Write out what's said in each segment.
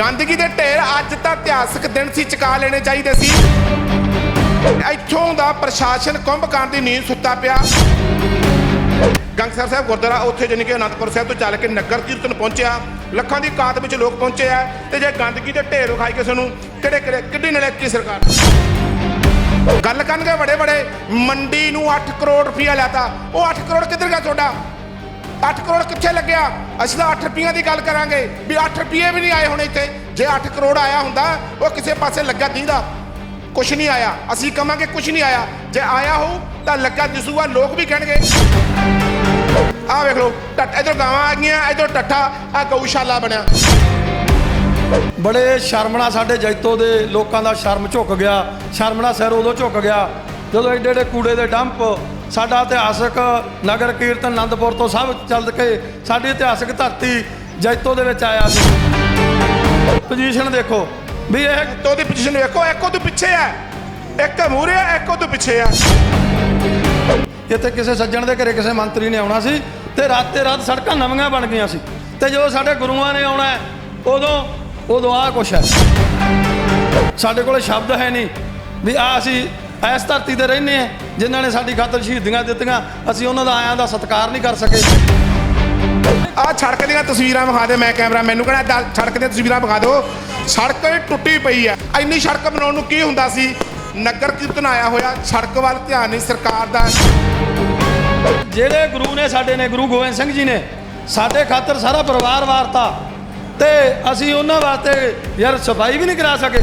ਗੰਦਗੀ ਦੇ ਢੇਰ ਅੱਜ ਤਾਂ ਇਤਿਹਾਸਕ ਦਿਨ ਸੀ, ਚੁਕਾ ਲੈਣੇ ਚਾਹੀਦੇ ਸੀ। ਇੱਥੋਂ ਦਾ ਪ੍ਰਸ਼ਾਸਨ ਕੁੰਭਕਾਂਡ ਦੀ ਨੀਂਦ ਸੁੱਤਾ ਪਿਆ। ਗੰਗਸਰ ਸਾਹਿਬ ਗੁਰਦੁਆਰਾ, ਉੱਥੇ ਜਾਣੀ ਕਿ ਅਨੰਦਪੁਰ ਸਾਹਿਬ ਤੋਂ ਚੱਲ ਕੇ ਨਗਰ ਕੀਰਤਨ ਪਹੁੰਚਿਆ। ਲੱਖਾਂ ਦੀ ਕਾਤ ਵਿੱਚ ਲੋਕ ਪਹੁੰਚੇ ਆ ਤੇ ਜੇ ਗੰਦਗੀ ਦੇ ਢੇਰ ਵਿਖਾਈ ਕਿਸੇ ਨੂੰ ਕਿਹੜੇ ਕਿਹੜੇ ਕਿੱਡੀ ਨਲੇਕੀ ਸਰਕਾਰ? ਗੱਲ ਕਰਨਗੇ ਬੜੇ ਬੜੇ ਮੰਡੀ ਨੂੰ 8 ਕਰੋੜ ਰੁਪਇਆ ਲਾਤਾ। ਉਹ 8 ਕਰੋੜ ਕਿੱਧਰ ਗਿਆ ਤੁਹਾਡਾ? 8 ਕਰੋੜ ਕਿੱਥੇ ਲੱਗਿਆ? ਅਸੀਂ ਤਾਂ 8 ਰੁਪਈਆਂ ਦੀ ਗੱਲ ਕਰਾਂਗੇ। ਵੀ 8 ਰੁਪਏ ਵੀ ਨਹੀਂ ਆਏ ਹੁਣ ਇੱਥੇ। ਜੇ 8 ਕਰੋੜ ਆਇਆ ਹੁੰਦਾ, ਉਹ ਕਿਸੇ ਪਾਸੇ ਲੱਗਾ ਦੀਂਦਾ। ਕੁਛ ਨਹੀਂ ਆਇਆ। ਅਸੀਂ ਕਵਾਂਗੇ ਕੁਛ ਨਹੀਂ ਆਇਆ। ਜੇ ਆਇਆ ਹੋ ਤਾਂ ਲੱਗਾ ਦਿਸੂਗਾ। ਲੋਕ ਵੀ ਕਹਿਣਗੇ। ਆਹ ਵੇਖ ਲਓ, ਟੱਟ ਇਧਰ ਗਾਵਾਂ ਆ ਗਈਆਂ, ਇਧਰ ਟੱਠਾ ਆ ਗਊਸ਼ਾਲਾ ਬਣਿਆ। ਬੜੇ ਸ਼ਰਮਣਾ ਸਾਡੇ ਜੈਤੋ ਦੇ ਲੋਕਾਂ ਦਾ ਸ਼ਰਮ ਝੁੱਕ ਗਿਆ। ਸ਼ਰਮਣਾ ਸਿਰ ਉਦੋਂ ਝੁੱਕ ਗਿਆ, ਜਦੋਂ ਏਡੇ ਏਡੇ ਕੂੜੇ ਦੇ ਡੰਪ ਸਾਡਾ ਇਤਿਹਾਸਕ ਨਗਰ ਕੀਰਤਨ ਆਨੰਦਪੁਰ ਤੋਂ ਸਭ ਚੱਲ ਕੇ ਸਾਡੀ ਇਤਿਹਾਸਕ ਧਰਤੀ ਜੈਤੋ ਦੇ ਵਿੱਚ ਆਇਆ ਸੀ। ਪੋਜੀਸ਼ਨ ਦੇਖੋ ਵੀ ਇਹ ਤੋ ਦੀ ਪੋਜੀਸ਼ਨ ਵੇਖੋ ਇੱਕੋ ਤੋਂ ਪਿੱਛੇ ਆ। ਇੱਕ ਮੂਰੇ ਆ ਇੱਕੋ ਤੋਂ ਪਿੱਛੇ ਆ। ਇੱਥੇ ਕਿਸੇ ਸੱਜਣ ਦੇ ਘਰੇ ਕਿਸੇ ਮੰਤਰੀ ਨੇ ਆਉਣਾ ਸੀ ਤੇ ਰਾਤੇ ਰਾਤ ਸੜਕਾਂ ਨਵੀਆਂ ਬਣ ਗਈਆਂ ਸੀ ਤੇ ਜਦੋਂ ਸਾਡੇ ਗੁਰੂਆਂ ਨੇ ਆਉਣਾ ਉਦੋਂ ਉਦੋਂ ਆਹ ਕੁਛ ਹੈ। ਸਾਡੇ ਕੋਲ ਸ਼ਬਦ ਹੈ ਨਹੀਂ ਵੀ ਆ ਅਸੀਂ ਇਸ ਧਰਤੀ ਤੇ ਰਹਿੰਦੇ ਆ ਜਿਨ੍ਹਾਂ ਨੇ ਸਾਡੀ ਖਾਤਰ ਸ਼ਹੀਦੀਆਂ ਦਿੱਤੀਆਂ ਅਸੀਂ ਉਹਨਾਂ ਦਾ ਆਇਆਂ ਦਾ ਸਤਿਕਾਰ ਨਹੀਂ ਕਰ ਸਕੇ। ਆ ਸੜਕ ਦੀਆਂ ਤਸਵੀਰਾਂ ਵਿਖਾ ਦੇ ਮੈਂ ਕੈਮਰਾ ਮੈਨੂੰ ਕਹਿੰਦਾ ਸੜਕ ਦੀਆਂ ਤਸਵੀਰਾਂ ਵਿਖਾ ਦਿਓ। ਸੜਕ ਟੁੱਟੀ ਪਈ ਆ। ਇੰਨੀ ਸੜਕ ਬਣਾਉਣ ਨੂੰ ਕੀ ਹੁੰਦਾ ਸੀ? ਨਗਰ ਕੀਰਤਨ ਆਇਆ ਹੋਇਆ ਸੜਕ ਵੱਲ ਧਿਆਨ ਨਹੀਂ ਸਰਕਾਰ ਦਾ। ਜਿਹੜੇ ਗੁਰੂ ਨੇ ਸਾਡੇ ਨੇ ਗੁਰੂ ਗੋਬਿੰਦ ਸਿੰਘ ਜੀ ਨੇ ਸਾਡੇ ਖਾਤਰ ਸਾਰਾ ਪਰਿਵਾਰ ਵਾਰਤਾ ਤੇ ਅਸੀਂ ਉਹਨਾਂ ਵਾਸਤੇ ਯਾਰ ਸਫ਼ਾਈ ਵੀ ਨਹੀਂ ਕਰਾ ਸਕੇ।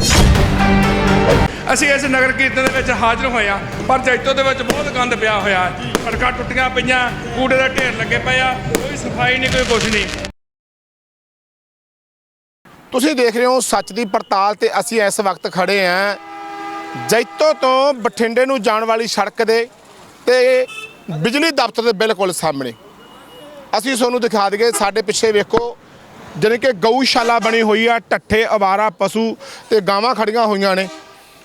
ਅਸੀਂ ਇਸ ਨਗਰ ਕੀਰਤਨ ਦੇ ਵਿੱਚ ਹਾਜ਼ਰ ਹੋਏ ਆ ਪਰ ਜੈਤੋ ਦੇ ਵਿੱਚ ਬਹੁਤ ਗੰਦ ਪਿਆ ਹੋਇਆ ਹੈ। ਸੜਕਾਂ ਟੁੱਟੀਆਂ ਪਈਆਂ, ਕੂੜੇ ਦੇ ਢੇਰ ਲੱਗੇ ਪਏ ਆ, ਕੋਈ ਸਫ਼ਾਈ ਨਹੀਂ, ਕੋਈ ਕੁਛ ਨਹੀਂ। ਤੁਸੀਂ ਦੇਖ ਰਹੇ ਹੋ ਸੱਚ ਦੀ ਪੜਤਾਲ ਤੇ ਅਸੀਂ ਇਸ ਵਕਤ ਖੜੇ ਆਂ ਜੈਤੋ ਤੋਂ ਬਠਿੰਡੇ ਨੂੰ ਜਾਣ ਵਾਲੀ ਸੜਕ ਦੇ ਤੇ ਬਿਜਲੀ ਦਫ਼ਤਰ ਦੇ ਬਿਲਕੁਲ ਸਾਹਮਣੇ। ਅਸੀਂ ਤੁਹਾਨੂੰ ਦਿਖਾ ਦਈਏ, ਸਾਡੇ ਪਿੱਛੇ ਵੇਖੋ, ਜਾਣੀ ਕਿ ਗਊਸ਼ਾਲਾ ਬਣੀ ਹੋਈ ਆ, ਟੱਠੇ, ਅਵਾਰਾ, ਪਸ਼ੂ ਤੇ ਗਾਵਾਂ ਖੜੀਆਂ ਹੋਈਆਂ ਨੇ।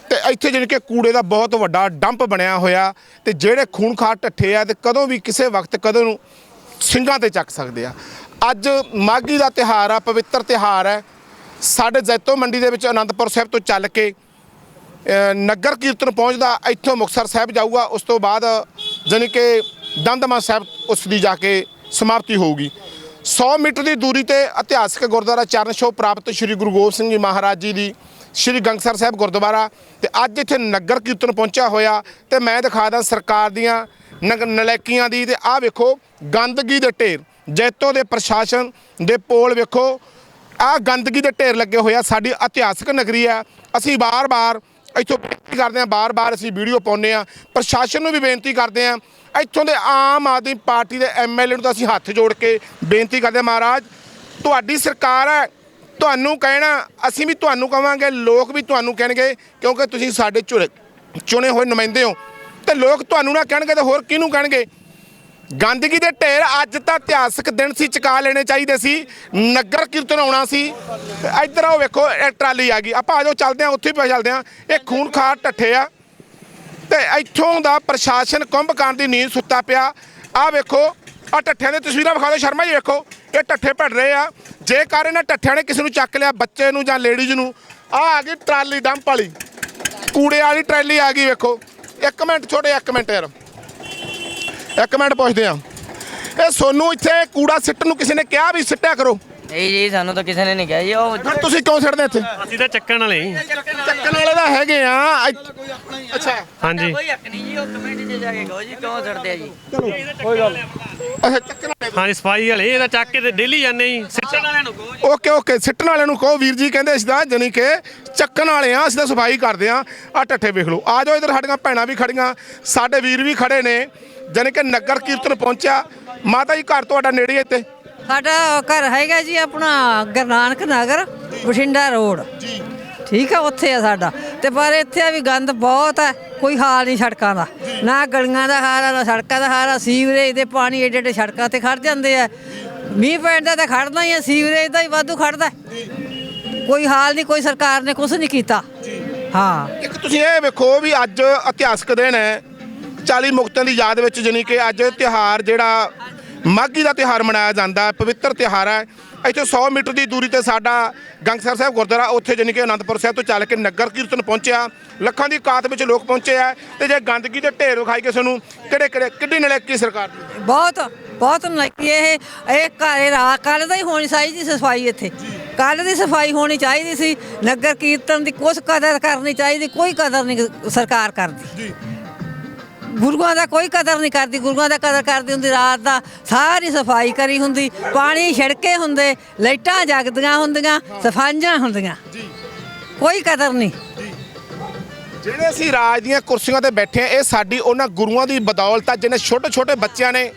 ਤੇ ਇੱਥੇ ਜਾਣੀ ਕਿ ਕੂੜੇ ਦਾ ਬਹੁਤ ਵੱਡਾ ਡੰਪ ਬਣਿਆ ਹੋਇਆ ਤੇ ਜਿਹੜੇ ਖੂਨਖਾਰ ਟੱਠੇ ਆ ਤੇ ਕਦੋਂ ਵੀ ਕਿਸੇ ਵਕਤ ਕਦੋਂ ਨੂੰ ਸਿੰਘਾਂ ਤੇ ਚੱਕ ਸਕਦੇ ਆ। ਅੱਜ ਮਾਘੀ ਦਾ ਤਿਹਾਰ ਆ, ਪਵਿੱਤਰ ਤਿਹਾਰ ਹੈ ਸਾਡੇ ਜੈਤੋ ਮੰਡੀ ਦੇ ਵਿੱਚ ਅਨੰਦਪੁਰ ਸਾਹਿਬ ਤੋਂ ਚੱਲ ਕੇ ਨਗਰ ਕੀਰਤਨ ਪਹੁੰਚਦਾ, ਇੱਥੋਂ ਮੁਕਤਸਰ ਸਾਹਿਬ ਜਾਊਗਾ, ਉਸ ਤੋਂ ਬਾਅਦ ਜਾਣੀ ਕਿ ਦੰਦਮਾ ਸਾਹਿਬ ਉਸ ਦੀ ਜਾ ਕੇ ਸਮਾਪਤੀ ਹੋਊਗੀ। 100 ਮੀਟਰ ਦੀ ਦੂਰੀ ਤੇ ਇਤਿਹਾਸਕ ਗੁਰਦੁਆਰਾ ਚਰਨ ਛੋਹ ਪ੍ਰਾਪਤ ਸ੍ਰੀ ਗੁਰੂ ਗੋਬਿੰਦ ਸਿੰਘ ਜੀ ਮਹਾਰਾਜ ਜੀ ਦੀ ਸ੍ਰੀ ਗੰਗਸਰ ਸਾਹਿਬ ਗੁਰਦੁਆਰਾ ਤੇ ਅੱਜ ਇੱਥੇ ਨਗਰ ਕੀਰਤਨ ਪਹੁੰਚਿਆ ਹੋਇਆ ਤੇ ਮੈਂ ਦਿਖਾ ਦਾਂ ਸਰਕਾਰ ਦੀਆਂ ਨਗ- ਨਲਾਇਕੀਆਂ ਦੀ ਤੇ ਆਹ ਵੇਖੋ ਗੰਦਗੀ ਦੇ ਢੇਰ ਜੈਤੋ ਦੇ ਪ੍ਰਸ਼ਾਸਨ ਦੇ ਪੋਲ ਵੇਖੋ ਆਹ ਗੰਦਗੀ ਦੇ ਢੇਰ ਲੱਗੇ ਹੋਏ ਆ ਸਾਡੀ ਇਤਿਹਾਸਕ ਨਗਰੀ ਆ ਅਸੀਂ ਬਾਰ-ਬਾਰ ਇੱਥੋਂ ਬੇਨਤੀ ਕਰਦੇ ਆ ਬਾਰ-ਬਾਰ ਅਸੀਂ ਵੀਡੀਓ ਪਾਉਂਦੇ ਆ ਪ੍ਰਸ਼ਾਸਨ ਨੂੰ ਵੀ ਬੇਨਤੀ ਕਰਦੇ ਆ ਇੱਥੋਂ ਦੇ ਆਮ ਆਦਮੀ ਪਾਰਟੀ ਦੇ ਐਮਐਲਏ ਨੂੰ ਤਾਂ ਅਸੀਂ ਹੱਥ ਜੋੜ ਕੇ ਬੇਨਤੀ ਕਰਦੇ ਹਾਂ, ਮਹਾਰਾਜ ਤੁਹਾਡੀ ਸਰਕਾਰ ਹੈ ਤੁਹਾਨੂੰ ਕਹਿਣਾ, ਅਸੀਂ ਵੀ ਤੁਹਾਨੂੰ ਕਵਾਂਗੇ, ਲੋਕ ਵੀ ਤੁਹਾਨੂੰ ਕਹਿਣਗੇ, ਕਿਉਂਕਿ ਤੁਸੀਂ ਸਾਡੇ ਚੁਣੇ ਚੁਣੇ ਹੋਏ ਨੁਮਾਇੰਦੇ ਹੋ। ਤੇ ਲੋਕ ਤੁਹਾਨੂੰ ਨਾ ਕਹਿਣਗੇ ਤਾਂ ਹੋਰ ਕਿਹਨੂੰ ਕਹਿਣਗੇ? ਗੰਦਗੀ ਦੇ ਢੇਰ ਅੱਜ ਤਾਂ ਇਤਿਹਾਸਕ ਦਿਨ ਸੀ, ਚੁਕਾ ਲੈਣੇ ਚਾਹੀਦੇ ਸੀ। ਨਗਰ ਕੀਰਤਨ ਆਉਣਾ ਸੀ। ਇੱਧਰ ਆਓ ਵੇਖੋ, ਇਹ ਟਰਾਲੀ ਆ ਗਈ। ਆਪਾਂ ਆਜੋ ਚੱਲਦੇ ਆ ਉੱਥੇ ਵੀ ਚੱਲਦੇ ਆ ਇਹ ਖੂਨਖਾਰ ਟੱਠੇ ਆ। ਤੇ ਇੱਥੋਂ ਦਾ ਪ੍ਰਸ਼ਾਸਨ ਕੁੰਭਕਾਂਡ ਦੀ ਨੀਂਦ ਸੁੱਤਾ ਪਿਆ। ਆਹ ਵੇਖੋ ਆ ਟੱਠਿਆਂ ਦੀਆਂ ਤਸਵੀਰਾਂ ਵਿਖਾ ਦਿਓ, ਸ਼ਰਮਾ ਜੀ ਵੇਖੋ। ਇਹ ਟੱਠੇ ਭੜ ਰਹੇ ਆ। ਜੇਕਰ ਇਹਨਾਂ ਟੱਠਿਆਂ ਨੇ ਕਿਸੇ ਨੂੰ ਚੱਕ ਲਿਆ, ਬੱਚੇ ਨੂੰ ਜਾਂ ਲੇਡੀਜ਼ ਨੂੰ, ਆ ਆ ਗਈ ਟਰਾਲੀ ਡੰਪ ਵਾਲੀ ਕੂੜੇ ਵਾਲੀ ਟਰਾਲੀ ਆ ਗਈ, ਵੇਖੋ। ਇੱਕ ਮਿੰਟ, ਛੋਟੇ, ਇੱਕ ਮਿੰਟ ਯਾਰ। ਇੱਕ ਮਿੰਟ ਪੁੱਛਦੇ ਆ। ਇਹ ਸੋਨੂੰ ਇੱਥੇ ਕੂੜਾ ਸਿੱਟਣ ਨੂੰ ਕਿਸੇ ਨੇ ਕਿਹਾ ਵੀ ਸਿੱਟਿਆ ਕਰੋ। ਨਹੀਂ ਜੀ ਸਾਨੂੰ ਤਾਂ ਕਿਸੇ ਨੇ ਨਹੀਂ ਕਿਹਾ ਜੀ ਉਹ ਫਿਰ ਤੁਸੀਂ ਕਿਉਂ ਸਿੱਟਦੇ ਇੱਥੇ? ਅਸੀਂ ਤਾਂ ਚੱਕਣ ਵਾਲੇ ਹੀ। ਚੱਕਣ ਵਾਲੇ ਤਾਂ ਹੈਗੇ ਆ। ਇੱਥ- ਅੱਛਾ। ਹਾਂਜੀ। ਕੋਈ ਹੱਕ ਨਹੀਂ ਜੀ ਉਹ ਕਮੇਟੀ 'ਚ ਜਾ ਕੇ ਕਹੋ ਜੀ ਕਿਉਂ ਛੱਡਦੇ ਆ ਜੀ? ਅੱਛਾ ਚੱਕਣ ਵਾਲੇ ਹਾਂਜੀ ਸਫ਼ਾਈ ਵਾਲੇ ਇਹਦਾ ਚੱਕ ਕੇ ਤੇ ਡੇਲੀ ਜਾਂਦੇ ਹੀ ਸਿੱਟਣ ਵਾਲਿਆਂ ਨੂੰ ਕਹੋ ਓਕੇ ਓਕੇ ਸਿੱਟਣ ਵਾਲਿਆਂ ਨੂੰ ਕਹੋ। ਵੀਰ ਜੀ ਕਹਿੰਦੇ ਅਸੀਂ ਤਾਂ ਜਾਣੀ ਕਿ ਚੱਕਣ ਵਾਲੇ ਆ ਅਸੀਂ ਤਾਂ ਸਫ਼ਾਈ ਕਰਦੇ ਆ। ਆ ਟੱਠੇ ਵੇਖ ਲਓ। ਆ ਜਾਓ ਇਧਰ ਸਾਡੀਆਂ ਭੈਣਾਂ ਵੀ ਖੜੀਆਂ। ਸਾਡੇ ਵੀਰ ਵੀ ਖੜੇ ਨੇ। ਜਾਣੀ ਕਿ ਨਗਰ ਕੀਰਤਨ ਪਹੁੰਚਿਆ। ਮਾਤਾ ਜੀ ਘਰ ਤੁਹਾਡਾ ਨੇੜੇ ਹੀ ਇੱਥੇ? ਸਾਡਾ ਘਰ ਹੈਗਾ ਜੀ ਆਪਣਾ ਗੁਰੂ ਨਾਨਕ ਨਗਰ ਬਠਿੰਡਾ ਰੋਡ। ਜੀ। ਠੀਕ ਆ ਉੱਥੇ ਆ ਸਾਡਾ। ਤੇ ਪਰ ਇੱਥੇ ਵੀ ਗੰਦ ਬਹੁਤ ਹੈ ਕੋਈ ਹਾਲ ਨਹੀਂ ਸੜਕਾਂ ਦਾ। ਨਾ ਗਲੀਆਂ ਦਾ ਹਾਲ ਆ ਨਾ ਸੜਕਾਂ ਦਾ ਹਾਲ ਆ ਸੀਵਰੇਜ ਦੇ ਪਾਣੀ ਏਡੇ ਏਡੇ ਸੜਕਾਂ ਤੇ ਖੜ ਜਾਂਦੇ ਆ। ਮੀਂਹ ਪੈਂਦਾ ਤਾਂ ਖੜਦਾ ਹੀ ਆ ਸੀਵਰੇਜ ਦਾ ਹੀ ਵਾਧੂ ਖੜਦਾ ਕੋਈ ਹਾਲ ਨਹੀਂ ਕੋਈ ਸਰਕਾਰ ਨੇ ਕੁਝ ਨਹੀਂ ਕੀਤਾ। ਹਾਂ। ਇੱਕ ਤੁਸੀਂ ਇਹ ਵੇਖੋ ਵੀ ਅੱਜ ਇਤਿਹਾਸਕ ਦਿਨ ਹੈ। 40 ਮੁਕਤਾਂ ਦੀ ਯਾਦ ਵਿੱਚ ਜਾਣੀ ਕਿ ਅੱਜ ਤਿਉਹਾਰ ਜਿਹੜਾ ਮਾਘੀ ਦਾ ਤਿਉਹਾਰ ਮਨਾਇਆ ਜਾਂਦਾ ਹੈ ਪਵਿੱਤਰ ਤਿਉਹਾਰ ਹੈ। ਇੱਥੇ 100 ਮੀਟਰ ਦੀ ਦੂਰੀ ਤੇ ਸਾਡਾ ਗੰਗਸਰ ਸਾਹਿਬ ਗੁਰਦੁਆਰਾ ਉੱਥੇ ਜਾਣੀ ਕਿ ਅਨੰਦਪੁਰ ਸਾਹਿਬ ਤੋਂ ਚੱਲ ਕੇ ਨਗਰ ਕੀਰਤਨ ਪਹੁੰਚਿਆ। ਲੱਖਾਂ ਦੀ ਕਾਤ ਵਿੱਚ ਲੋਕ ਪਹੁੰਚੇ ਆ ਤੇ ਜੇ ਗੰਦਗੀ ਦੇ ਢੇਰ ਵਿਖਾਈ ਕਿਸੇ ਨੂੰ ਕਿਹੜੇ ਕਿਹੜੇ ਕਿੱਡੀ ਨਲੇਕੀ ਸਰਕਾਰ ਦੀ? ਬਹੁਤ ਬਹੁਤ ਨਕੀ ਇਹ ਇਹ ਘਰੇ ਰਾ ਕੱਲ ਦਾ ਹੀ ਹੋਣੀ ਚਾਹੀਦੀ ਸਫ਼ਾਈ ਇੱਥੇ। ਕੱਲ ਦੀ ਸਫ਼ਾਈ ਹੋਣੀ ਚਾਹੀਦੀ ਸੀ। ਨਗਰ ਕੀਰਤਨ ਦੀ ਕੁਛ ਕਦਰ ਕਰਨੀ ਚਾਹੀਦੀ ਕੋਈ ਕਦਰ ਨਹੀਂ ਸਰਕਾਰ ਕਰਦੀ। ਗੁਰੂਆਂ ਦਾ ਕੋਈ ਕਦਰ ਨਹੀਂ ਕਰਦੀ ਗੁਰੂਆਂ ਦਾ ਕਦਰ ਕਰਦੀ ਹੁੰਦੀ ਰਾਤ ਦਾ ਸਾਰੀ ਸਫ਼ਾਈ ਕਰੀ ਹੁੰਦੀ ਪਾਣੀ ਛਿੜਕੇ ਹੁੰਦੇ ਲਾਈਟਾਂ ਜਗਦੀਆਂ ਹੁੰਦੀਆਂ ਸਫਾਈਆਂ ਹੁੰਦੀਆਂ। ਕੋਈ ਕਦਰ ਨਹੀਂ। ਜਿਹੜੇ ਅਸੀਂ ਰਾਜ ਦੀਆਂ ਕੁਰਸੀਆਂ ਤੇ ਬੈਠੇ ਆ ਇਹ ਸਾਡੀ ਉਹਨਾਂ ਗੁਰੂਆਂ ਦੀ ਬਦੌਲਤ ਆ ਜਿਹਨੇ ਛੋਟੇ ਛੋਟੇ ਬੱਚਿਆਂ ਨੇ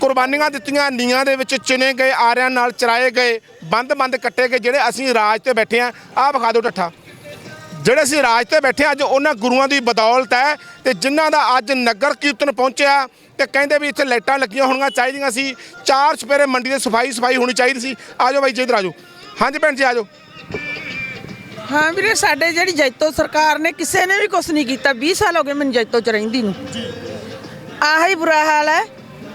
ਕੁਰਬਾਨੀਆਂ ਦਿੱਤੀਆਂ ਨੀਆਂ ਦੇ ਵਿੱਚ ਚਿਣੇ ਗਏ ਆਰਿਆਂ ਨਾਲ ਚਰਾਏ ਗਏ ਬੰਦ-ਬੰਦ ਕੱਟੇ ਗਏ ਜਿਹੜੇ ਅਸੀਂ ਰਾਜ ਤੇ ਬੈਠੇ ਆ ਆਹ ਵਿਖਾ ਦਿਓ ਠੱਠਾ। ਜਿਹੜੇ ਅਸੀਂ ਰਾਜ ਤੇ ਬੈਠੇ ਹਾਂ, ਅੱਜ ਉਹਨਾਂ ਗੁਰੂਆਂ ਦੀ ਬਦੌਲਤ ਹੈ ਤੇ ਜਿਨ੍ਹਾਂ ਦਾ ਅੱਜ ਨਗਰ ਕੀਰਤਨ ਪਹੁੰਚਿਆ ਤੇ ਕਹਿੰਦੇ ਵੀ ਇੱਥੇ ਲਾਈਟਾਂ ਲੱਗੀਆਂ ਹੋਣੀਆਂ ਚਾਹੀਦੀਆਂ ਸੀ ਚਾਰ ਸਪੇਰੇ ਮੰਡੀ ਦੇ ਸਫ਼ਾਈ ਸਫ਼ਾਈ ਹੋਣੀ ਚਾਹੀਦੀ ਸੀ। ਆਜੋ ਬਾਈ ਜੀ ਇੱਧਰ ਆਜੋ ਹਾਂਜੀ ਭੈਣ ਜੀ ਆਜੋ ਹਾਂ ਵੀਰੇ ਸਾਡੇ ਜਿਹੜੀ ਜੈਤੋ ਸਰਕਾਰ ਨੇ ਕਿਸੇ ਨੇ ਵੀ ਕੁਝ ਨਹੀਂ ਕੀਤਾ 20 ਸਾਲ ਹੋ ਗਏ ਮੈਨੂੰ ਜੈਤੋ ਚ ਰਹਿੰਦੀ ਨੂੰ। ਆਹੀ ਬੁਰਾ ਹਾਲ ਹੈ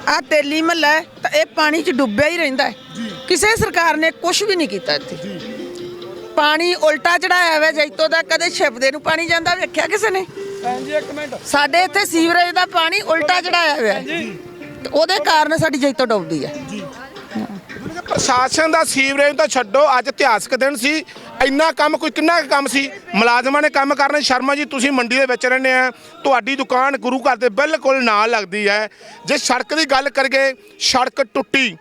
ਆ ਤੇਲੀ ਮਹੱਲਾ ਹੈ ਤਾਂ ਇਹ ਪਾਣੀ ਚ ਡੁੱਬਿਆ ਹੀ ਰਹਿੰਦਾ ਹੈ। ਕਿਸੇ ਸਰਕਾਰ ਨੇ ਕੁਝ ਵੀ ਨਹੀਂ ਕੀਤਾ ਇੱਥੇ। ਪਾਣੀ ਉਲਟਾ ਚੜਾਇਆ ਹੋਇਆ ਜੈਤੋ ਦਾ ਕਦੇ ਛਿਪਦੇ ਨੂੰ ਪਾਣੀ ਜਾਂਦਾ ਵੇਖਿਆ ਕਿਸੇ ਨੇ? ਜੀ ਇੱਕ ਮਿੰਟ। ਸਾਡੇ ਇੱਥੇ ਸੀਵਰੇਜ ਦਾ ਪਾਣੀ ਉਲਟਾ ਚੜਾਇਆ ਹੋਇਆ ਹੈ। ਤੇ ਉਹਦੇ ਕਾਰਨ ਸਾਡੀ ਜੈਤੋ ਡੁੱਬਦੀ ਹੈ। ਪ੍ਰਸ਼ਾਸਨ ਦਾ ਸੀਵਰੇਜ ਤਾਂ ਛੱਡੋ ਅੱਜ ਇਤਿਹਾਸਕ ਦਿਨ ਸੀ। ਇੰਨਾ ਕੰਮ ਕੋਈ ਕਿੰਨਾ ਕੁ ਕੰਮ ਸੀ? ਮੁਲਾਜ਼ਮਾਂ ਨੇ ਕੰਮ ਕਰਨੇ। ਸ਼ਰਮਾ ਜੀ ਤੁਸੀਂ ਮੰਡੀ ਦੇ ਵਿੱਚ ਰਹਿੰਦੇ ਆ। ਤੁਹਾਡੀ ਦੁਕਾਨ ਗੁਰੂ ਘਰ ਦੇ ਬਿਲਕੁਲ ਨਾਲ ਲੱਗਦੀ ਹੈ। ਜੇ ਸੜਕ ਦੀ ਗੱਲ ਕਰੀਏ ਸੜਕ ਟੁੱਟੀ।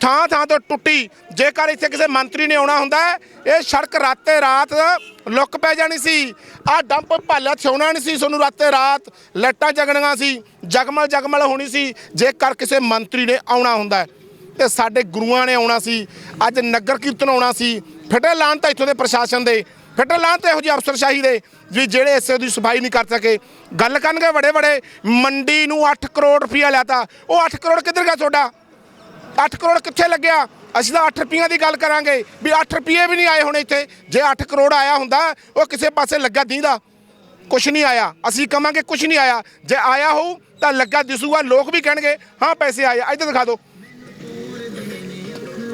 ਥਾਂ ਥਾਂ ਤੋਂ ਟੁੱਟੀ। ਜੇਕਰ ਇੱਥੇ ਕਿਸੇ ਮੰਤਰੀ ਨੇ ਆਉਣਾ ਹੁੰਦਾ, ਇਹ ਸੜਕ ਰਾਤੇ ਰਾਤ ਲੁੱਕ ਪੈ ਜਾਣੀ ਸੀ। ਆ ਡੰਪ ਭਾਲਾ ਛਾਉਣਾ ਨਹੀਂ ਸੀ ਤੁਹਾਨੂੰ ਰਾਤੇ ਰਾਤ। ਲਾਈਟਾਂ ਜਗਣੀਆਂ ਸੀ, ਜਗਮਲ ਜਗਮਲ ਹੋਣੀ ਸੀ, ਜੇਕਰ ਕਿਸੇ ਮੰਤਰੀ ਨੇ ਆਉਣਾ ਹੁੰਦਾ। ਹੈ। ਤੇ ਸਾਡੇ ਗੁਰੂਆਂ ਨੇ ਆਉਣਾ ਸੀ, ਅੱਜ ਨਗਰ ਕੀਰਤਨ ਆਉਣਾ ਸੀ। ਫਿੱਟੇ ਲਾਣ ਤਾਂ ਇੱਥੋਂ ਦੇ ਪ੍ਰਸ਼ਾਸਨ ਦੇ, ਫਿੱਟੇ ਲਾਣ ਤਾਂ ਇਹੋ ਜਿਹੇ ਅਫਸਰਸ਼ਾਹੀ ਦੇ, ਵੀ ਜਿਹੜੇ ਇਸੇ ਦੀ ਸਫ਼ਾਈ ਨਹੀਂ ਕਰ ਸਕੇ। ਗੱਲ ਕਰਨਗੇ ਬੜੇ ਬੜੇ ਮੰਡੀ ਨੂੰ 8 ਕਰੋੜ ਰੁਪਇਆ ਲਿਆਤਾ। ਉਹ 8 ਕਰੋੜ ਕਿੱਧਰ ਗਿਆ ਤੁਹਾਡਾ? 8 ਕਰੋੜ ਕਿੱਥੇ ਲੱਗਿਆ? ਅਸੀਂ ਤਾਂ 8 ਰੁਪਈਆਂ ਦੀ ਗੱਲ ਕਰਾਂਗੇ ਵੀ 8 ਰੁਪਏ ਵੀ ਨਹੀਂ ਆਏ ਹੁਣ ਇੱਥੇ। ਜੇ 8 ਕਰੋੜ ਆਇਆ ਹੁੰਦਾ, ਉਹ ਕਿਸੇ ਪਾਸੇ ਲੱਗਾ ਦੀਂਦਾ ਕੁਛ ਨਹੀਂ ਆਇਆ। ਅਸੀਂ ਕਵਾਂਗੇ ਕੁਛ ਨਹੀਂ ਆਇਆ। ਜੇ ਆਇਆ ਹੋਊ, ਤਾਂ ਲੱਗਾ ਦਿਸੂਗਾ। ਲੋਕ ਵੀ ਕਹਿਣਗੇ, ਹਾਂ, ਪੈਸੇ ਆਏ ਆ। ਇੱਧਰ ਦਿਖਾ ਦਿਓ।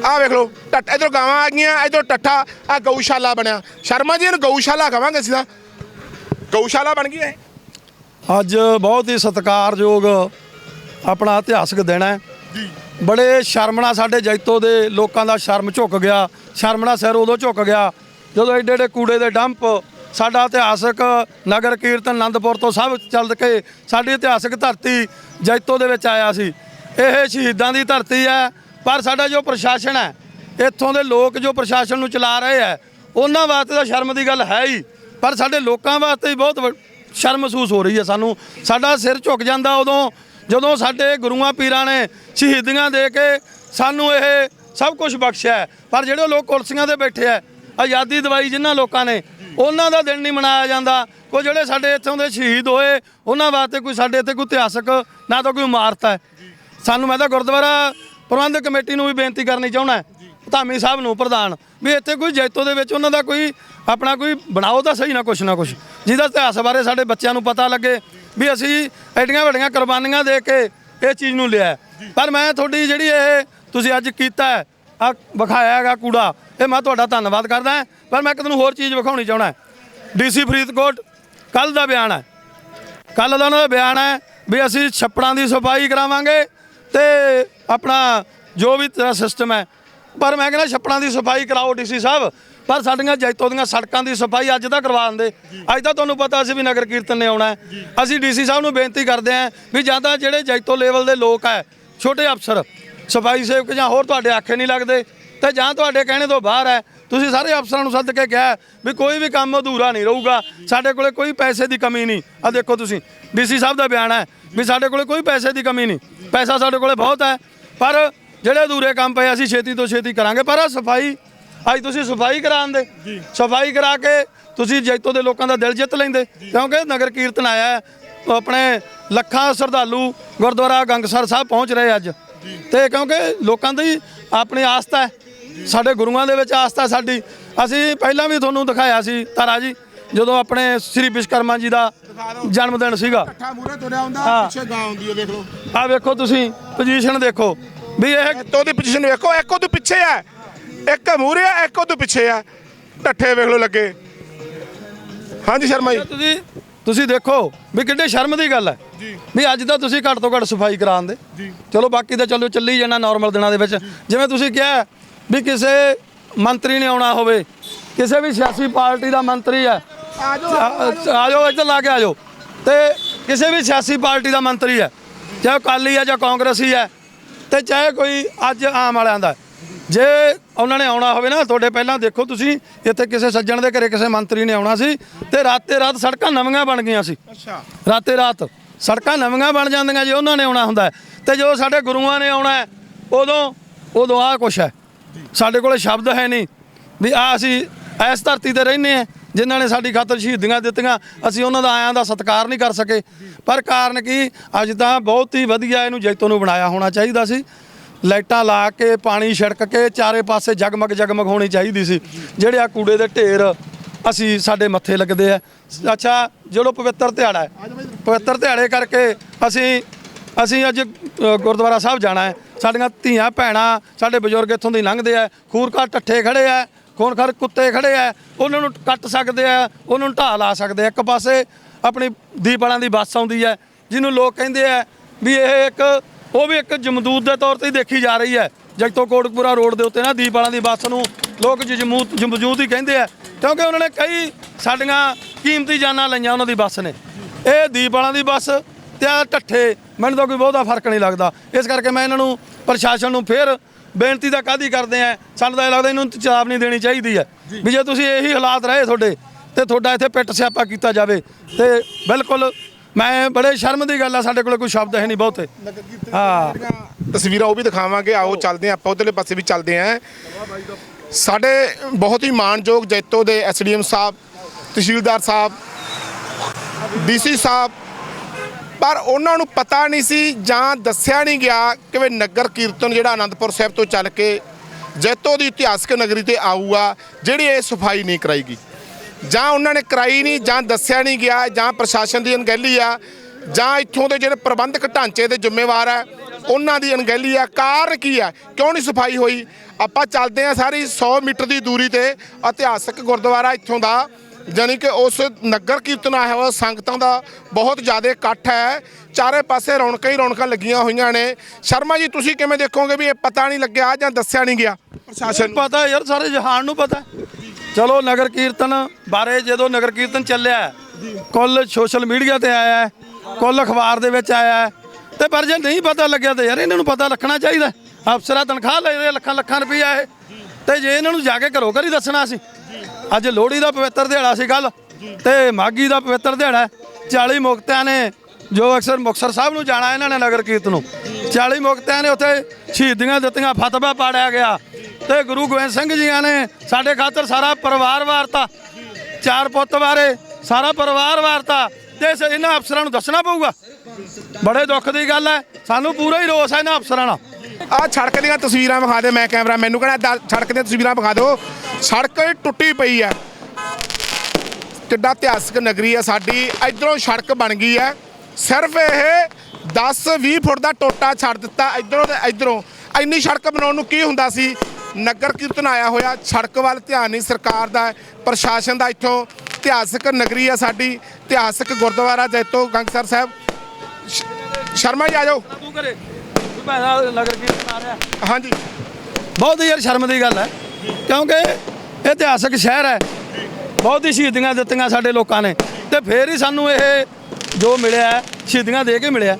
ਆ ਵੇਖ ਲਓ, ਟੱਟ ਇਧਰ ਗਾਵਾਂ ਆ ਗਈਆਂ, ਇਧਰ ਟੱਠਾ। ਆ ਗਊਸ਼ਾਲਾ ਬਣਿਆ। ਸ਼ਰਮਾ ਜੀ, ਇਹਨੂੰ ਗਊਸ਼ਾਲਾ ਕਵਾਂਗੇ ਅਸੀਂ ਤਾਂ। ਗਊਸ਼ਾਲਾ ਬਣ ਗਈ ਇਹ। ਅੱਜ ਬਹੁਤ ਹੀ ਸਤਿਕਾਰਯੋਗ ਆਪਣਾ ਇਤਿਹਾਸਕ ਦਿਨ ਹੈ। ਬੜੇ ਸ਼ਰਮਣਾ ਸਾਡੇ ਜੈਤੋ ਦੇ ਲੋਕਾਂ ਦਾ ਸ਼ਰਮ ਝੁੱਕ ਗਿਆ, ਸ਼ਰਮਣਾ ਸਿਰ ਉਦੋਂ ਝੁੱਕ ਗਿਆ, ਜਦੋਂ ਐਡੇ ਐਡੇ ਕੂੜੇ ਦੇ ਡੰਪ, ਸਾਡਾ ਇਤਿਹਾਸਕ ਨਗਰ ਕੀਰਤਨ ਆਨੰਦਪੁਰ ਤੋਂ ਸਭ ਚੱਲ ਕੇ ਸਾਡੀ ਇਤਿਹਾਸਕ ਧਰਤੀ ਜੈਤੋ ਦੇ ਵਿੱਚ ਆਇਆ ਸੀ। ਇਹ ਸ਼ਹੀਦਾਂ ਦੀ ਧਰਤੀ ਹੈ, ਪਰ ਸਾਡਾ ਜੋ ਪ੍ਰਸ਼ਾਸਨ ਹੈ, ਇੱਥੋਂ ਦੇ ਲੋਕ ਜੋ ਪ੍ਰਸ਼ਾਸਨ ਨੂੰ ਚਲਾ ਰਹੇ ਹੈ, ਉਹਨਾਂ ਵਾਸਤੇ ਤਾਂ ਸ਼ਰਮ ਦੀ ਗੱਲ ਹੈ ਹੀ, ਪਰ ਸਾਡੇ ਲੋਕਾਂ ਵਾਸਤੇ ਬਹੁਤ ਵ- ਸ਼ਰਮ ਮਹਿਸੂਸ ਹੋ ਰਹੀ ਹੈ ਸਾਨੂੰ। ਸਾਡਾ ਸਿਰ ਝੁਕ ਜਾਂਦਾ ਉਦੋਂ ਜਦੋਂ ਸਾਡੇ ਗੁਰੂਆਂ ਪੀਰਾਂ ਨੇ ਸ਼ਹੀਦੀਆਂ ਦੇ ਕੇ ਸਾਨੂੰ ਇਹ ਸਭ ਕੁਝ ਬਖਸ਼ਿਆ ਪਰ ਜਿਹੜੇ ਲੋਕ ਕੁਰਸੀਆਂ ਤੇ ਬੈਠੇ ਆ ਆਜ਼ਾਦੀ ਦਵਾਈ ਜਿਨ੍ਹਾਂ ਲੋਕਾਂ ਨੇ, ਉਹਨਾਂ ਦਾ ਦਿਨ ਨਹੀਂ ਮਨਾਇਆ ਜਾਂਦਾ। ਕੋਈ ਜਿਹੜੇ ਸਾਡੇ ਇੱਥੋਂ ਦੇ ਸ਼ਹੀਦ ਹੋਏ, ਉਹਨਾਂ ਵਾਸਤੇ ਕੋਈ ਸਾਡੇ ਇੱਥੇ ਕੋਈ ਇਤਿਹਾਸਕ ਨਾ ਤਾਂ ਕੋਈ ਇਮਾਰਤ ਹੈ। ਸਾਨੂੰ ਮੈਂ ਤਾਂ ਗੁਰਦੁਆਰਾ ਪ੍ਰਬੰਧਕ ਕਮੇਟੀ ਨੂੰ ਵੀ ਬੇਨਤੀ ਕਰਨੀ ਚਾਹੁੰਦਾ ਧਾਮੀ ਸਾਹਿਬ ਨੂੰ ਪ੍ਰਧਾਨ, ਵੀ ਇੱਥੇ ਕੋਈ ਜੈਤੋ ਦੇ ਵਿੱਚ ਉਹਨਾਂ ਦਾ ਕੋਈ ਆਪਣਾ ਕੋਈ ਬਣਾਓ ਤਾਂ ਸਹੀ ਨਾ ਕੁਛ ਨਾ ਕੁਛ। ਜਿਹਦਾ ਇਤਿਹਾਸ ਬਾਰੇ ਸਾਡੇ ਬੱਚਿਆਂ ਨੂੰ ਪਤਾ ਲੱਗੇ ਵੀ ਅਸੀਂ ਐਡੀਆਂ ਵੱਡੀਆਂ ਕੁਰਬਾਨੀਆਂ ਦੇ ਕੇ ਇਹ ਚੀਜ਼ ਨੂੰ ਲਿਆ। ਪਰ ਮੈਂ ਤੁਹਾਡੀ ਜਿਹੜੀ ਇਹ ਤੁਸੀਂ ਅੱਜ ਕੀਤਾ ਹੈ ਆ ਵਿਖਾਇਆ ਹੈਗਾ ਕੂੜਾ ਇਹ ਮੈਂ ਤੁਹਾਡਾ ਧੰਨਵਾਦ ਕਰਦਾ। ਪਰ ਮੈਂ ਇੱਕ ਤੁਹਾਨੂੰ ਹੋਰ ਚੀਜ਼ ਵਿਖਾਉਣੀ ਚਾਹਣਾ ਡੀਸੀ ਫਰੀਦਕੋਟ ਕੱਲ ਦਾ ਬਿਆਨ ਹੈ। ਕੱਲ ਦਾ ਉਹਨਾਂ ਦਾ ਬਿਆਨ ਹੈ ਵੀ ਅਸੀਂ ਛੱਪੜਾਂ ਦੀ ਸਫ਼ਾਈ ਕਰਾਵਾਂਗੇ ਤੇ ਆਪਣਾ ਜੋ ਵੀ ਤੇਰਾ ਸਿਸਟਮ ਹੈ। ਪਰ ਮੈਂ ਕਹਿੰਦਾ ਛੱਪੜਾਂ ਦੀ ਸਫ਼ਾਈ ਕਰਾਓ ਡੀਸੀ ਸਾਹਿਬ। ਪਰ ਸਾਡੀਆਂ ਜੈਤੋ ਦੀਆਂ ਸੜਕਾਂ ਦੀ ਸਫ਼ਾਈ ਅੱਜ ਤਾਂ ਕਰਵਾ ਦਿੰਦੇ। ਅੱਜ ਤਾਂ ਤੁਹਾਨੂੰ ਪਤਾ ਸੀ ਵੀ ਨਗਰ ਕੀਰਤਨ ਨੇ ਆਉਣਾ ਅਸੀਂ ਡੀਸੀ ਸਾਹਿਬ ਨੂੰ ਬੇਨਤੀ ਕਰਦੇ ਹਾਂ ਵੀ ਜਾਂ ਤਾਂ ਜਿਹੜੇ ਜੈਤੋ ਲੈਵਲ ਦੇ ਲੋਕ ਹੈ ਛੋਟੇ ਅਫਸਰ ਸਫ਼ਾਈ ਸੇਵਕ ਜਾਂ ਹੋਰ ਤੁਹਾਡੇ ਆਖੇ ਨਹੀਂ ਲੱਗਦੇ ਤੇ ਜਾਂ ਤੁਹਾਡੇ ਕਹਿਣੇ ਤੋਂ ਬਾਹਰ ਹੈ ਤੁਸੀਂ ਸਾਰੇ ਅਫਸਰਾਂ ਨੂੰ ਸੱਦ ਕੇ ਕਿਹਾ ਵੀ ਕੋਈ ਵੀ ਕੰਮ ਅਧੂਰਾ ਨਹੀਂ ਰਹੂਗਾ। ਸਾਡੇ ਕੋਲੇ ਕੋਈ ਪੈਸੇ ਦੀ ਕਮੀ ਨਹੀਂ। ਆ ਦੇਖੋ ਤੁਸੀਂ ਡੀਸੀ ਸਾਹਿਬ ਦਾ ਬਿਆਨ ਹੈ ਵੀ ਸਾਡੇ ਕੋਲੇ ਕੋਈ ਪੈਸੇ ਦੀ ਕਮੀ ਨਹੀਂ। ਪੈਸਾ ਸਾਡੇ ਕੋਲੇ ਬਹੁਤ ਹੈ ਪਰ ਜਿਹੜੇ ਅਧੂਰੇ ਕੰਮ ਪਏ ਅਸੀਂ ਛੇਤੀ ਤੋਂ ਛੇਤੀ ਕਰਾਂਗੇ। ਪਰ ਸਫ਼ਾਈ ਅੱਜ ਤੁਸੀਂ ਸਫ਼ਾਈ ਕਰਾਉਂਦੇ ਸਫ਼ਾਈ ਕਰਾ ਕੇ ਤੁਸੀਂ ਜੈਤੋ ਦੇ ਲੋਕਾਂ ਦਾ ਦਿਲ ਜਿੱਤ ਲੈਂਦੇ। ਕਿਉਂਕਿ ਨਗਰ ਕੀਰਤਨ ਆਇਆ ਹੈ, ਆਪਣੇ ਲੱਖਾਂ ਸ਼ਰਧਾਲੂ ਗੁਰਦੁਆਰਾ ਗੰਗਸਰ ਸਾਹਿਬ ਪਹੁੰਚ ਰਹੇ ਅੱਜ। ਤੇ ਕਿਉਂਕਿ ਲੋਕਾਂ ਦੀ ਆਪਣੀ ਆਸਥਾ ਹੈ। ਸਾਡੇ ਗੁਰੂਆਂ ਦੇ ਵਿੱਚ ਆਸਥਾ ਹੈ ਸਾਡੀ। ਅਸੀਂ ਪਹਿਲਾਂ ਵੀ ਤੁਹਾਨੂੰ ਦਿਖਾਇਆ ਸੀ ਤਾਰਾ ਜੀ ਜਦੋਂ ਆਪਣੇ ਸ੍ਰੀ ਵਿਸ਼ਕਰਮਾ ਜੀ ਦਾ ਜਨਮ ਦਿਨ ਸੀਗਾ। ਠਾ ਮੂਰੇ ਤੁਰਿਆ ਹੁੰਦਾ ਹਾਂ। ਪਿੱਛੇ ਗਾਂ ਹੁੰਦੀ ਹੈ ਦੇਖ ਲਓ। ਆ ਵੇਖੋ ਤੁਸੀਂ ਪੋਜੀਸ਼ਨ ਦੇਖੋ। ਵੀ ਇਹ ਜੈਤੋ ਦੀ ਪੋਜੀਸ਼ਨ ਵੇਖੋ ਇੱਕ ਤੋਂ ਪਿੱਛੇ ਆ ਇੱਕ ਮੂਰੇ ਆ ਇੱਕ ਉਹ ਤੋਂ ਪਿੱਛੇ ਆ। ਢੱਠੇ ਵੇਖ ਲਓ ਲੱਗੇ। ਹਾਂਜੀ ਸ਼ਰਮਾ ਜੀ। ਤੁਸੀਂ ਤੁਸੀਂ ਦੇਖੋ ਵੀ ਕਿੰਨੇ ਸ਼ਰਮ ਦੀ ਗੱਲ ਹੈ। ਵੀ ਅੱਜ ਤਾਂ ਤੁਸੀਂ ਘੱਟ ਤੋਂ ਘੱਟ ਸਫ਼ਾਈ ਕਰਾਉਂਦੇ ਚਲੋ ਬਾਕੀ ਤਾਂ ਚਲੋ ਚੱਲੀ ਜਾਣਾ ਨਾਰਮਲ ਦਿਨਾਂ ਦੇ ਵਿੱਚ। ਜਿਵੇਂ ਤੁਸੀਂ ਕਿਹਾ ਵੀ ਕਿਸੇ ਮੰਤਰੀ ਨੇ ਆਉਣਾ ਹੋਵੇ ਕਿਸੇ ਵੀ ਸਿਆਸੀ ਪਾਰਟੀ ਦਾ ਮੰਤਰੀ ਹੈ। ਆ ਜਾਓ ਇੱਧਰ ਲਾ ਕੇ ਆ ਜਾਓ। ਤੇ ਕਿਸੇ ਵੀ ਸਿਆਸੀ ਪਾਰਟੀ ਦਾ ਮੰਤਰੀ ਹੈ ਚਾਹੇ ਅਕਾਲੀ ਹੈ ਜਾਂ ਕਾਂਗਰਸੀ ਹੈ ਤੇ ਚਾਹੇ ਕੋਈ ਅੱਜ ਆਮ ਵਾਲਿਆਂ ਦਾ। ਜੇ ਉਹਨਾਂ ਨੇ ਆਉਣਾ ਹੋਵੇ ਨਾ ਤੁਹਾਡੇ ਪਹਿਲਾਂ ਦੇਖੋ ਤੁਸੀਂ ਇੱਥੇ ਕਿਸੇ ਸੱਜਣ ਦੇ ਘਰੇ ਕਿਸੇ ਮੰਤਰੀ ਨੇ ਆਉਣਾ ਸੀ ਤੇ ਰਾਤੇ ਰਾਤ ਸੜਕਾਂ ਨਵੀਆਂ ਬਣ ਗਈਆਂ ਸੀ। ਅੱਛਾ। ਰਾਤੇ ਰਾਤ ਸੜਕਾਂ ਨਵੀਆਂ ਬਣ ਜਾਂਦੀਆਂ ਜੇ ਉਹਨਾਂ ਨੇ ਆਉਣਾ ਹੁੰਦਾ। ਤੇ ਜੋ ਸਾਡੇ ਗੁਰੂਆਂ ਨੇ ਆਉਣਾ ਉਦੋਂ ਉਦੋਂ ਆਹ ਕੁਛ ਹੈ। ਸਾਡੇ ਕੋਲੇ ਸ਼ਬਦ ਹੈ ਨਹੀਂ ਵੀ ਆ ਅਸੀਂ ਇਸ ਧਰਤੀ ਤੇ ਰਹਿੰਦੇ ਆ ਜਿਨ੍ਹਾਂ ਨੇ ਸਾਡੀ ਖਾਤਰ ਸ਼ਹੀਦੀਆਂ ਦਿੱਤੀਆਂ ਅਸੀਂ ਉਹਨਾਂ ਦਾ ਆਇਆਂ ਦਾ ਸਤਿਕਾਰ ਨਹੀਂ ਕਰ ਸਕੇ। ਪਰ ਕਾਰਨ ਕੀ? ਅੱਜ ਤਾਂ ਬਹੁਤ ਹੀ ਵਧੀਆ ਇਹਨੂੰ ਜੈਤੋ ਨੂੰ ਬਣਾਇਆ ਹੋਣਾ ਚਾਹੀਦਾ ਸੀ। ਲਾਈਟਾਂ ਲਾ ਕੇ, ਪਾਣੀ ਛਿੜਕ ਕੇ, ਚਾਰੇ ਪਾਸੇ ਜਗਮਗ ਜਗਮਗ ਹੋਣੀ ਚਾਹੀਦੀ ਸੀ। ਜਿਹੜੇ ਆ ਕੂੜੇ ਦੇ ਢੇਰ ਅਸੀਂ ਸਾਡੇ ਮੱਥੇ ਲੱਗਦੇ ਆ। ਅੱਛਾ ਜਦੋਂ ਪਵਿੱਤਰ ਦਿਹਾੜਾ ਹੈ। ਪਵਿੱਤਰ ਦਿਹਾੜੇ ਕਰਕੇ ਅਸੀਂ ਅਸੀਂ ਅੱਜ ਗੁਰਦੁਆਰਾ ਸਾਹਿਬ ਜਾਣਾ ਹੈ। ਸਾਡੀਆਂ ਧੀਆਂ ਭੈਣਾਂ ਸਾਡੇ ਬਜ਼ੁਰਗ ਇੱਥੋਂ ਦੀ ਲੰਘਦੇ ਆ। ਖੂਰਕਾ ਟੱਠੇ ਖੜੇ ਆ, ਖੂਨਖਰ ਕੁੱਤੇ ਖੜੇ ਆ। ਉਹਨਾਂ ਨੂੰ ਕੱਟ ਸਕਦੇ ਆ, ਉਹਨਾਂ ਨੂੰ ਢਾਹ ਲਾ ਸਕਦੇ ਆ। ਇੱਕ ਪਾਸੇ ਆਪਣੀ ਦੀਪ ਵਾਲਾਂ ਦੀ ਬੱਸ ਆਉਂਦੀ ਹੈ, ਜਿਹਨੂੰ ਲੋਕ ਕਹਿੰਦੇ ਆ ਵੀ ਇਹ ਇੱਕ ਉਹ ਵੀ ਇੱਕ ਜਮਦੂਤ ਦੇ ਤੌਰ ਤੇ ਦੇਖੀ ਜਾ ਰਹੀ ਹੈ। ਜਗਤੋ ਕੋਟਕਪੂਰਾ ਰੋਡ ਦੇ ਉੱਤੇ ਨਾ ਦੀਪਾਲਾਂ ਦੀ ਬੱਸ ਨੂੰ ਲੋਕ ਜਮੂਤ ਜਮਜੂਤ ਹੀ ਕਹਿੰਦੇ ਆ। ਕਿਉਂਕਿ ਉਹਨਾਂ ਨੇ ਕਈ ਸਾਡੀਆਂ ਕੀਮਤੀ ਜਾਨਾਂ ਲਈਆਂ ਉਹਨਾਂ ਦੀ ਬੱਸ ਨੇ। ਇਹ ਦੀਪਾਲਾਂ ਦੀ ਬੱਸ ਤੇ ਆ ਢੱਠੇ ਮੈਨੂੰ ਤਾਂ ਕੋਈ ਬਹੁਤਾ ਫ਼ਰਕ ਨਹੀਂ ਲੱਗਦਾ। ਇਸ ਕਰਕੇ ਮੈਂ ਇਹਨਾਂ ਨੂੰ ਪ੍ਰਸ਼ਾਸਨ ਨੂੰ ਫੇਰ ਬੇਨਤੀ ਤਾਂ ਕਾਦੀ ਕਰਦੇ ਆ। ਸਾਨੂੰ ਤਾਂ ਇਹ ਲੱਗਦਾ ਇਹਨੂੰ ਚੇਤਾਵਨੀ ਦੇਣੀ ਚਾਹੀਦੀ ਹੈ ਵੀ ਜੇ ਤੁਸੀਂ ਇਹੀ ਹਾਲਾਤ ਰਹੇ ਤੁਹਾਡੇ ਤੇ ਤੁਹਾਡਾ ਇੱਥੇ ਪਿੱਟ ਸਿਆਪਾ ਕੀਤਾ ਜਾਵੇ ਤੇ ਬਿਲਕੁਲ ਮੈਂ ਬੜੇ ਸ਼ਰਮ ਦੀ ਗੱਲ ਆ, ਸਾਡੇ ਕੋਲ ਕੋਈ ਸ਼ਬਦ ਹੈ ਨਹੀਂ ਬਹੁਤੇ। ਹਾਂ। ਤਸਵੀਰਾਂ ਉਹ ਵੀ ਦਿਖਾਵਾਂਗੇ, ਆਓ ਚੱਲਦੇ ਹਾਂ ਆਪਾਂ, ਉਧਰਲੇ ਪਾਸੇ ਵੀ ਚੱਲਦੇ ਆਂ ਸਾਡੇ ਬਹੁਤ ਹੀ ਮਾਣਯੋਗ ਜੈਤੋ ਦੇ ਐਸਡੀਐਮ ਸਾਹਿਬ, ਤਹਿਸੀਲਦਾਰ ਸਾਹਿਬ, ਡੀਸੀ ਸਾਹਿਬ, ਪਰ ਉਹਨਾਂ ਨੂੰ ਪਤਾ ਨਹੀਂ ਸੀ ਜਾਂ ਦੱਸਿਆ ਨਹੀਂ ਗਿਆ ਕਿ ਵੀ ਨਗਰ ਕੀਰਤਨ ਜਿਹੜਾ ਆਨੰਦਪੁਰ ਸਾਹਿਬ ਤੋਂ ਚੱਲ ਕੇ ਜੈਤੋ ਦੀ ਇਤਿਹਾਸਕ ਨਗਰੀ ਤੇ ਆਊਗਾ, ਜਿਹੜੀ ਇਹ ਸਫ਼ਾਈ ਨਹੀਂ ਕਰਾਈਗੀ। ਜਾਂ ਉਹਨਾਂ ਨੇ ਕਰਾਈ ਨਹੀਂ, ਜਾਂ ਦੱਸਿਆ ਨਹੀਂ ਗਿਆ, ਜਾਂ ਪ੍ਰਸ਼ਾਸਨ ਦੀ ਅਣਗਹਿਲੀ ਆ, ਜਾਂ ਇੱਥੋਂ ਦੇ ਜਿਹੜੇ ਪ੍ਰਬੰਧਕ ਢਾਂਚੇ ਦੇ ਜ਼ਿੰਮੇਵਾਰ ਆ, ਉਹਨਾਂ ਦੀ ਅਣਗਹਿਲੀ ਆ। ਕਾਰਨ ਕੀ ਆ? ਕਿਉਂ ਨਹੀਂ ਸਫ਼ਾਈ ਹੋਈ? ਆਪਾਂ ਚੱਲਦੇ ਆ ਸਾਰੀ 100 ਮੀਟਰ ਦੀ ਦੂਰੀ ਤੇ, ਇਤਿਹਾਸਕ ਗੁਰਦੁਆਰਾ ਇੱਥੋਂ ਦਾ, ਜਾਣੀ ਕਿ ਉਸ ਨਗਰ ਕੀਰਤਨ ਆਇਆ ਹੋਇਆ, ਸੰਗਤਾਂ ਦਾ ਬਹੁਤ ਜ਼ਿਆਦਾ ਇਕੱਠ ਹੈ। ਚਾਰੇ ਪਾਸੇ ਰੌਣਕਾਂ ਹੀ ਰੌਣਕਾਂ ਲੱਗੀਆਂ ਹੋਈਆਂ ਨੇ। ਸ਼ਰਮਾ ਜੀ, ਤੁਸੀਂ ਕਿਵੇਂ ਦੇਖੋਗੇ ਵੀ ਇਹ ਪਤਾ ਨਹੀਂ ਲੱਗਿਆ ਜਾਂ ਦੱਸਿਆ ਨਹੀਂ ਗਿਆ? ਪ੍ਰਸ਼ਾਸਨ ਪਤਾ ਯਾਰ, ਸਾਰੇ ਜਹਾਨ ਨੂੰ ਪਤਾ। ਚਲੋ ਨਗਰ ਕੀਰਤਨ ਬਾਰੇ ਜਦੋਂ ਨਗਰ ਕੀਰਤਨ ਚੱਲਿਆ ਕੁੱਲ ਸੋਸ਼ਲ ਮੀਡੀਆ ਤੇ ਆਇਆ ਹੈ, ਕੁੱਲ ਅਖਬਾਰ ਦੇ ਵਿੱਚ ਆਇਆ ਹੈ, ਤੇ ਪਰ ਜੇ ਨਹੀਂ ਪਤਾ ਲੱਗਿਆ ਤੇ ਯਾਰ ਇਹਨਾਂ ਨੂੰ ਪਤਾ ਰੱਖਣਾ ਚਾਹੀਦਾ। ਅਫਸਰਾਂ ਤਨਖਾਹ ਲੈ ਰਹੇ ਲੱਖਾਂ ਲੱਖਾਂ ਰੁਪਈਆ ਇਹ। ਤੇ ਜੇ ਇਹਨਾਂ ਨੂੰ ਜਾ ਕੇ ਘਰੋਂ ਘਰ ਹੀ ਦੱਸਣਾ ਸੀ ਅੱਜ ਲੋਹੜੀ ਦਾ ਪਵਿੱਤਰ ਦਿਹਾੜਾ ਸੀ ਕੱਲ ਤੇ ਮਾਗੀ ਦਾ ਪਵਿੱਤਰ ਦਿਹਾੜਾ ਹੈ। 40 ਮੁਕਤਿਆਂ ਨੇ ਜੋ ਅਕਸਰ ਮੁਕਤਸਰ ਸਾਹਿਬ ਨੂੰ ਜਾਣਾ ਇਹਨਾਂ ਨੇ ਨਗਰ ਕੀਰਤਨ ਨੂੰ 40 ਮੁਕਤਿਆਂ ਨੇ ਉੱਥੇ ਸ਼ਹੀਦੀਆਂ ਦਿੱਤੀਆਂ ਫਤਵਾ ਪਾੜਿਆ ਗਿਆ। ਤੇ ਗੁਰੂ ਗੋਬਿੰਦ ਸਿੰਘ ਜੀਆਂ ਨੇ ਸਾਡੇ ਖਾਤਰ ਸਾਰਾ ਪਰਿਵਾਰ ਵਾਰਤਾ, ਚਾਰ ਪੁੱਤ ਬਾਰੇ ਸਾਰਾ ਪਰਿਵਾਰ ਵਾਰਤਾ, ਤੇ ਇਹਨਾਂ ਅਫਸਰਾਂ ਨੂੰ ਦੱਸਣਾ ਪਊਗਾ। ਬੜੇ ਦੁੱਖ ਦੀ ਗੱਲ ਹੈ, ਸਾਨੂੰ ਪੂਰਾ ਹੀ ਰੋਸ ਹੈ ਇਹਨਾਂ ਅਫਸਰਾਂ ਨਾਲ। ਆ ਸੜਕ ਦੀਆਂ ਤਸਵੀਰਾਂ ਵਿਖਾ ਦੇ ਮੈਂ ਕੈਮਰਾ, ਮੈਨੂੰ ਕਹਿੰਦਾ ਸੜਕ ਦੀਆਂ ਤਸਵੀਰਾਂ ਵਿਖਾ ਦਿਓ। ਸੜਕ ਟੁੱਟੀ ਪਈ ਹੈ। ਕਿੱਡਾ ਇਤਿਹਾਸਕ ਨਗਰੀ ਹੈ ਸਾਡੀ, ਇਧਰੋਂ ਸੜਕ ਬਣ ਗਈ ਹੈ। ਸਿਰਫ ਇਹ 10-20 ਫੁੱਟ ਦਾ ਟੋਟਾ ਛੱਡ ਦਿੱਤਾ ਇਧਰੋਂ ਤੇ ਇਧਰੋਂ। ਇੰਨੀ ਸੜਕ ਬਣਾਉਣ ਨੂੰ ਕੀ ਹੁੰਦਾ ਸੀ? ਨਗਰ ਕੀਰਤਨ ਆਇਆ ਹੋਇਆ ਸੜਕ ਵੱਲ ਧਿਆਨ ਨਹੀਂ ਸਰਕਾਰ ਦਾ ਪ੍ਰਸ਼ਾਸਨ ਦਾ ਇੱਥੋਂ ਇਤਿਹਾਸਕ ਨਗਰੀ ਹੈ ਸਾਡੀ ਇਤਿਹਾਸਕ ਗੁਰਦੁਆਰਾ ਜੈਤੋ ਗੰਗਸਰ ਸਾਹਿਬ। ਸ਼ਰਮਾ ਜੀ ਆ ਜਾਓ। ਤੂੰ ਕਰੇ ਨਗਰ ਕੀਰਤਨ ਆ ਰਿਹਾ। ਹਾਂਜੀ। ਬਹੁਤ ਹੀ ਯਾਰ ਸ਼ਰਮ ਦੀ ਗੱਲ ਹੈ। ਕਿਉਂਕਿ ਇਹ ਇਤਿਹਾਸਕ ਸ਼ਹਿਰ ਹੈ। ਬਹੁਤ ਹੀ ਸ਼ਹੀਦੀਆਂ ਦਿੱਤੀਆਂ ਸਾਡੇ ਲੋਕਾਂ ਨੇ। ਤੇ ਫੇਰ ਹੀ ਸਾਨੂੰ ਇਹ ਜੋ ਮਿਲਿਆ ਹੈ, ਸ਼ਹੀਦੀਆਂ ਦੇ ਕੇ ਮਿਲਿਆ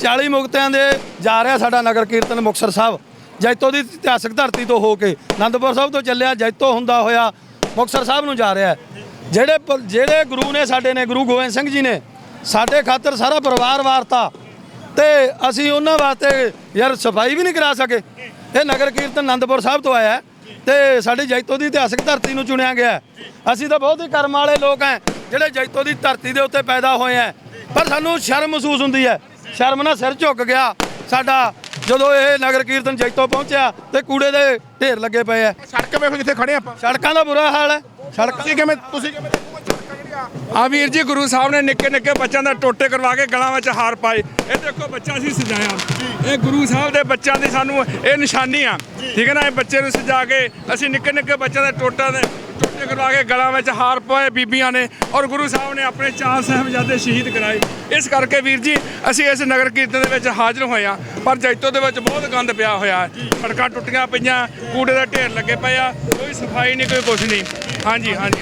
40 ਮੁਕਤਿਆਂ ਦੇ ਜਾ ਰਿਹਾ ਸਾਡਾ ਨਗਰ ਕੀਰਤਨ ਮੁਕਤਸਰ ਸਾਹਿਬ। ਜੈਤੋ ਦੀ ਇਤਿਹਾਸਕ ਧਰਤੀ ਤੋਂ ਹੋ ਕੇ ਆਨੰਦਪੁਰ ਸਾਹਿਬ ਤੋਂ ਚੱਲਿਆ, ਜੈਤੋ ਹੁੰਦਾ ਹੋਇਆ, ਮੁਕਤਸਰ ਸਾਹਿਬ ਨੂੰ ਜਾ ਰਿਹਾ ਜਿਹੜੇ ਜਿਹੜੇ ਗੁਰੂ ਨੇ ਸਾਡੇ ਨੇ, ਗੁਰੂ ਗੋਬਿੰਦ ਸਿੰਘ ਜੀ ਨੇ, ਸਾਡੇ ਖਾਤਰ ਸਾਰਾ ਪਰਿਵਾਰ ਵਾਰਤਾ ਤੇ ਅਸੀਂ ਉਹਨਾਂ ਵਾਸਤੇ ਯਾਰ ਸਫ਼ਾਈ ਵੀ ਨਹੀਂ ਕਰਾ ਸਕੇ। ਇਹ ਨਗਰ ਕੀਰਤਨ ਆਨੰਦਪੁਰ ਸਾਹਿਬ ਤੋਂ ਆਇਆ ਹੈ ਤੇ ਸਾਡੇ ਜੈਤੋ ਦੀ ਇਤਿਹਾਸਕ ਧਰਤੀ ਨੂੰ ਚੁਣਿਆ ਗਿਆ ਅਸੀਂ ਤਾਂ ਬਹੁਤ ਹੀ ਕਰਮ ਵਾਲੇ ਲੋਕ ਹੈ, ਜਿਹੜੇ ਜੈਤੋ ਦੀ ਧਰਤੀ ਦੇ ਉੱਤੇ ਪੈਦਾ ਹੋਏ ਹੈ। ਪਰ ਸਾਨੂੰ ਸ਼ਰਮ ਮਹਿਸੂਸ ਹੁੰਦੀ ਹੈ। ਸ਼ਰਮ ਨਾਲ ਸਿਰ ਝੁੱਕ ਗਿਆ ਸਾਡਾ ਜਦੋਂ ਇਹ ਨਗਰ ਕੀਰਤਨ ਜੈਤੋ ਪਹੁੰਚਿਆ ਤੇ ਕੂੜੇ ਦੇ ਢੇਰ ਲੱਗੇ ਪਏ ਆ। ਸੜਕ ਵੇਖੋ ਜਿੱਥੇ ਖੜੇ ਆਪਾਂ? ਸੜਕਾਂ ਦਾ ਬੁਰਾ ਹਾਲ ਹੈ। ਸੜਕਾਂ ਤੁਸੀਂ ਕਿਵੇਂ ਤੁਸੀਂ ਕਿਵੇਂ ਆ ਵੀਰ ਜੀ ਗੁਰੂ ਸਾਹਿਬ ਨੇ ਨਿੱਕੇ ਨਿੱਕੇ ਬੱਚਿਆਂ ਦਾ ਟੋਟੇ ਕਰਵਾ ਕੇ ਗਲਾਂ ਵਿੱਚ ਹਾਰ ਪਾਏ। ਇਹ ਦੇਖੋ ਬੱਚਾ ਸੀ ਸਜਾਇਆ। ਇਹ ਗੁਰੂ ਸਾਹਿਬ ਦੇ ਬੱਚਿਆਂ ਦੀ ਸਾਨੂੰ ਇਹ ਨਿਸ਼ਾਨੀ ਆ। ਠੀਕ ਹੈ ਨਾ? ਇਹ ਬੱਚੇ ਨੂੰ ਸਜਾ ਕੇ ਅਸੀਂ ਨਿੱਕੇ ਨਿੱਕੇ ਬੱਚਿਆਂ ਦੇ ਟੋਟਾ ਦੇ ਟੋਟੇ ਕਰਵਾ ਕੇ ਗਲਾਂ ਵਿੱਚ ਹਾਰ ਪਾਏ ਬੀਬੀਆਂ ਨੇ ਔਰ ਗੁਰੂ ਸਾਹਿਬ ਨੇ ਆਪਣੇ ਚਾਰ ਸਾਹਿਬਜ਼ਾਦੇ ਸ਼ਹੀਦ ਕਰਾਏ। ਇਸ ਕਰਕੇ ਵੀਰ ਜੀ, ਅਸੀਂ ਇਸ ਨਗਰ ਕੀਰਤਨ ਦੇ ਵਿੱਚ ਹਾਜ਼ਰ ਹੋਏ ਆ ਪਰ ਜੈਤੋ ਦੇ ਵਿੱਚ ਬਹੁਤ ਗੰਦ ਪਿਆ ਹੋਇਆ ਹੈ। ਸੜਕਾਂ ਟੁੱਟੀਆਂ ਪਈਆਂ, ਕੂੜੇ ਦੇ ਢੇਰ ਲੱਗੇ ਪਏ ਆ, ਕੋਈ ਸਫ਼ਾਈ ਨਹੀਂ, ਕੋਈ ਕੁਛ ਨਹੀਂ। ਹਾਂਜੀ ਹਾਂਜੀ।